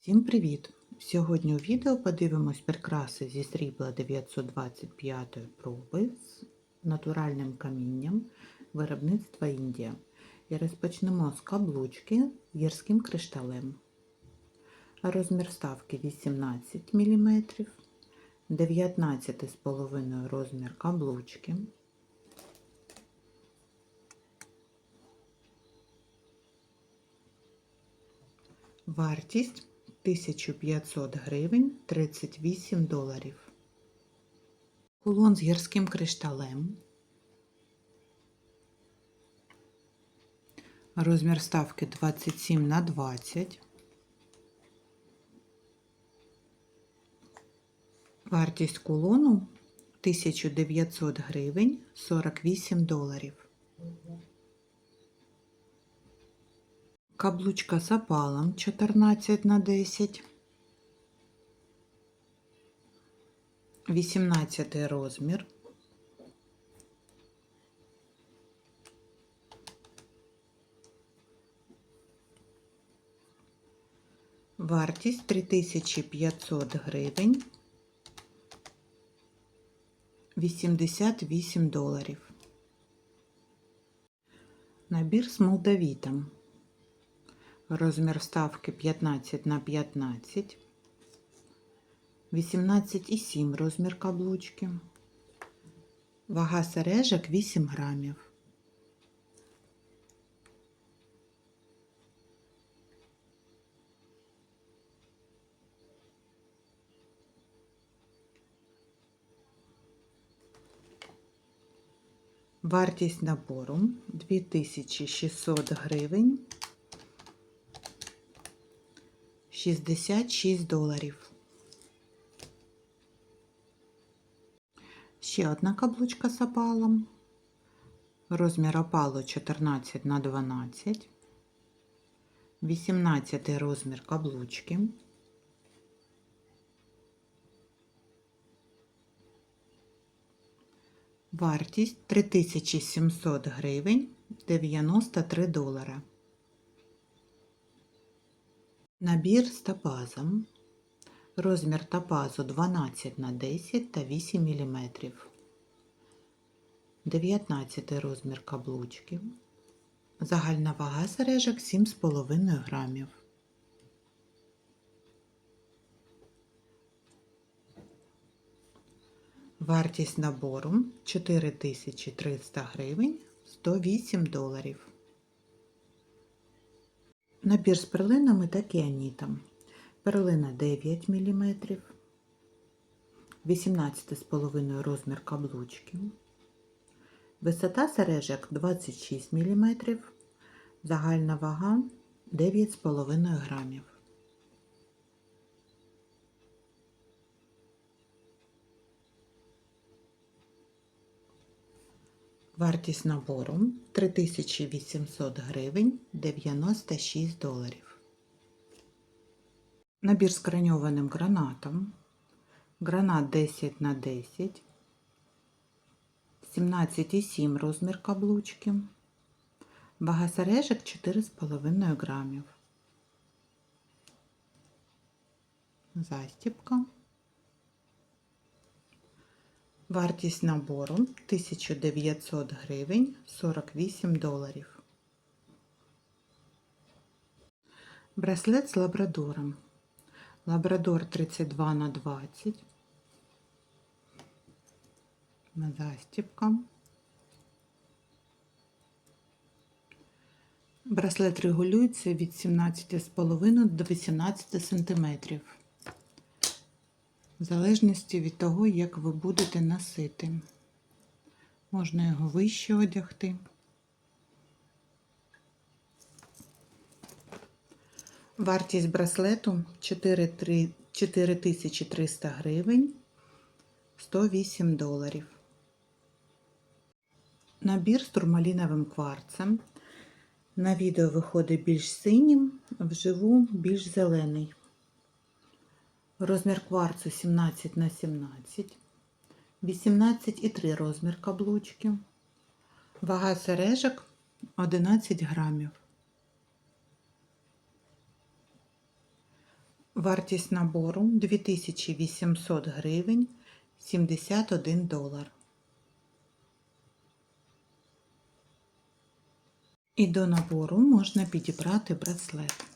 Всім привіт! Сьогодні у відео подивимось прикраси зі срібла 925 проби з натуральним камінням виробництва Індія. І розпочнемо з каблучки гірським кришталем. Розмір вставки 18 мм, 19,5 розмір каблучки. Вартість 1500 гривень 38 доларів. Кулон з гірським кришталем. Розмір ставки 27 на 20. Вартість кулону 1900 гривень 48 доларів. Каблучка з опалом 14 на 10. 18 розмір. Вартість 3500 гривень. 88 доларів. Набір з молдавітом. Розмір вставки 15 на 15. 18,7 розмір каблучки. Вага сережок 8 грамів. Вартість набору 2600 гривень. 66 доларів. Ще одна каблучка з опалом. Розмір опалу 14 на 12. 18 розмір каблучки. Вартість 3700 гривень 93 долара. Набір з топазом. Розмір топазу 12 на 10 та 8 мм. 19 розмір каблучки. Загальна вага сережок 7,5 грамів. Вартість набору 4300 гривень 108 доларів. Набір з перлинами та кіанітом. Перлина 9 мм, 18,5 розмір каблучки. Висота сережок 26 мм, загальна вага 9,5 грамів. Вартість набору 3800 гривень 96 доларів. Набір з краньованим гранатом. Гранат 10 на 10, 17,7 розмір каблучки. Вага сережок 4,5 грамів. Застіпка. Вартість набору 1900 гривень 48 доларів. Браслет з лабрадором. Лабрадор 32 на 20. Застіпка. Браслет регулюється від 17,5 до 18 см. В залежності від того, як ви будете носити. Можна його вище одягти. Вартість браслету 4300 гривень 108 доларів. Набір з турмаліновим кварцем. На відео виходить більш синім, вживу більш зелений. Розмір кварцу 17 на 17, 18,3 розмір каблучки, вага сережок 11 грамів. Вартість набору 2800 гривень 71 долар. І до набору можна підібрати браслет.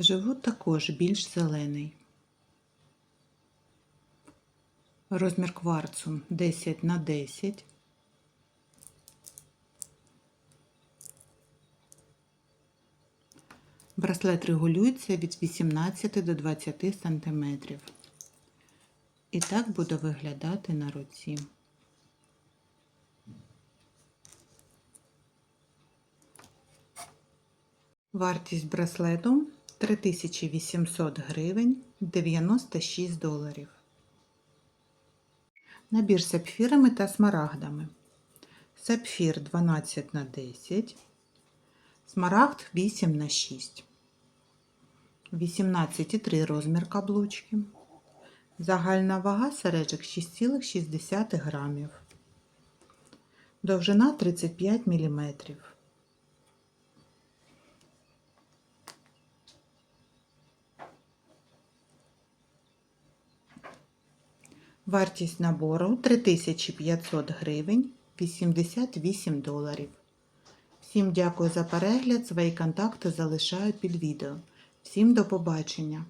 Вживу також більш зелений. Розмір кварцу 10 на 10. Браслет регулюється від 18 до 20 см. І так буде виглядати на руці. Вартість браслету 3800 гривень 96 доларів. Набір сапфірами та смарагдами. Сапфір 12 на 10, смарагд 8 на 6, 18,3 розмір каблучки. Загальна вага сережок 6,6 грамів. Довжина 35 мм. Вартість набору 3500 гривень 88 доларів. Всім дякую за перегляд. Свої контакти залишаю під відео. Всім до побачення!